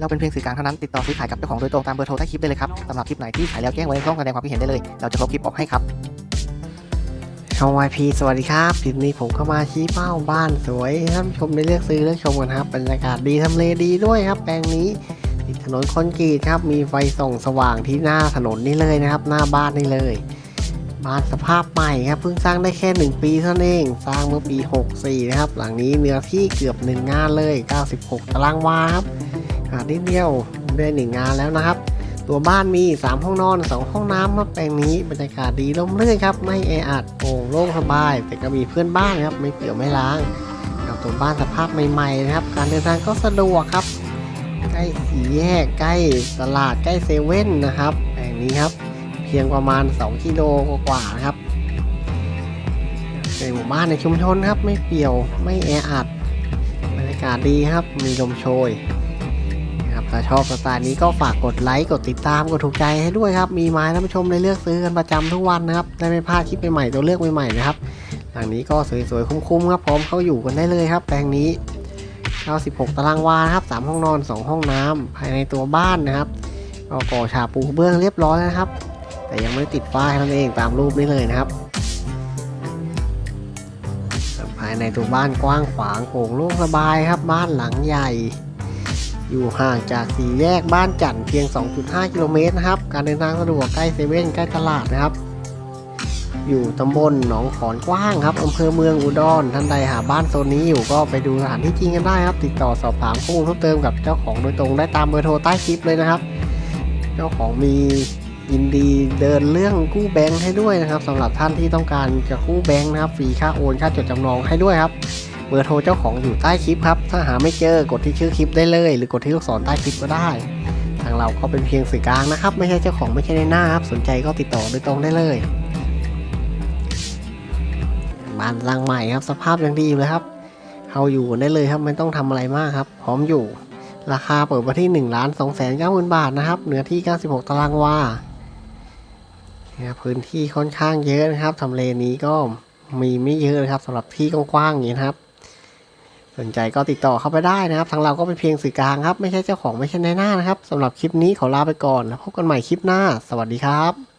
เราเป็นเพียงสื่อกลางเท่านั้นติดต่อซื้อขายกับเจ้าของโดยตรงตามเบอร์โทรใต้คลิปได้เลยครับสำหรับคลิปไหนที่ขายแล้วแจ้งไว้ในช่องแสดงความคิดเห็นได้เลย เราจะลบคลิปออกให้ครับช่องวายพีสวัสดีครับคลิปนี้ผมเข้ามาชี้เป้าบ้านสวยท่านชมได้เลือกซื้อเลือกชมกันครับบรรยากาศดีทำเลดีด้วยครับ แปลงนี้ติดถนนคอนกรีตครับมีไฟส่องสว่างที่หน้าถนนนี่เลยนะครับ หน้าบ้านนี่เลยบ้านสภาพใหม่ครับเพิ่งสร้างได้แค่ 1 ปีเท่านั้นเอง สร้างเมื่อปี 64 นะครับ หลังนี้เนื้อที่เกือบ 1 งานเลย 96 ตารางวาครับ ขาดนิดเดียวได้1งงานแล้วนะครับ ตัวบ้านมี 3 ห้องนอน 2 ห้องน้ำครับแปลงนี้บรรยากาศดีร่มรื่นครับ ไม่แออัดโปร่งโล่งสบาย แต่ก็มีเพื่อนบ้านครับ ไม่เปี่ยวไม่ล้างกับตัวบ้านสภาพใหม่ๆนะครับ การเดินทางก็สะดวกครับ ใกล้สี่แยกใกล้ตลาดใกล้เซเว่นนะครับแปลงนี้ครับ เพียงประมาณ 2กิโลกว่าๆนะครับในหมู่บ้านในชุมชนครับ ไม่เปี่ยวไม่แออัดบรรยากาศดีครับ มีลมโชย ถ้าชอบสไตล์นี้ก็ฝากกดไลค์กดติดตามกดถูกใจให้ด้วยครับ มีไม้ท่านผู้ชมได้เลือกซื้อกันประจำทุกวันนะครับได้ไม่พลาดคลิปใหม่ๆตัวเลือกใหม่ๆนะครับหลังนี้ก็สวยๆคุ้มๆครับพร้อมเข้าอยู่กันได้เลยครับแปลงนี้96ตารางวานะครับ3ห้องนอน 2 ห้องน้ำภายในตัวบ้านนะครับก็ก่อฉาบปูกระเบื้องเรียบร้อยแล้วนะครับ แต่ยังไม่ได้ติดฝ้านั่นเองตามรูปนี้เลยนะครับ ภายในตัวบ้านกว้างขวางโปร่งโล่งสบายครับบ้านหลังใหญ่ อยู่ห่างจากสี่แยกบ้านจันทร์เพียง 2.5 กิโลเมตรนะครับ การเดินทางสะดวกใกล้เซเว่นใกล้ตลาดนะครับ อยู่ตำบลหนองขอนกว้างครับอำเภอเมืองอุดร ท่านใดหาบ้านโซนนี้อยู่ก็ไปดูสถานที่จริงกันได้ครับ ติดต่อสอบถามข้อมูลเพิ่มเติมกับเจ้าของโดยตรงได้ตามเบอร์โทรใต้คลิปเลยนะครับ เจ้าของมียินดีเดินเรื่องกู้แบงค์ให้ด้วยนะครับสำหรับท่านที่ต้องการจะกู้แบงค์นะครับฟรีค่าโอนค่าจดจำนองให้ด้วยครับ เบอร์โทรเจ้าของอยู่ใต้คลิปครับ ถ้าหาไม่เจอกดที่ชื่อคลิปได้เลย หรือกดที่ลูกศรใต้คลิปก็ได้ ทางเราก็เป็นเพียงสื่อกลางนะครับ ไม่ใช่เจ้าของไม่ใช่ในหน้าครับ สนใจก็ติดต่อโดยตรงได้เลย บ้านหลังใหม่ครับ สภาพยังดีอยู่เลยครับเขาอยู่ได้เลยครับไม่ต้องทำอะไรมากครับ พร้อมอยู่ ราคาเปิดมาที่1นึ่งล้านสองแสนเก้าหมื่นบาทนะครับเนื้อที่ 96 ตารางวาเนี่ยพื้นที่ค่อนข้างเยอะนะครับทำเลนี้ก็มีไม่เยอะนะครับสำหรับที่กว้างๆอย่างนี้นะครับ นใจก็ติดต่อเข้าไปได้นะครับ ทางเราก็เป็นเพียงสื่อกลางครับ ไม่ใช่เจ้าของไม่ใช่ในหน้านะครับสำหรับคลิปนี้ขอลาไปก่อนแล้วพบกันใหม่คลิปหน้า สวัสดีครับ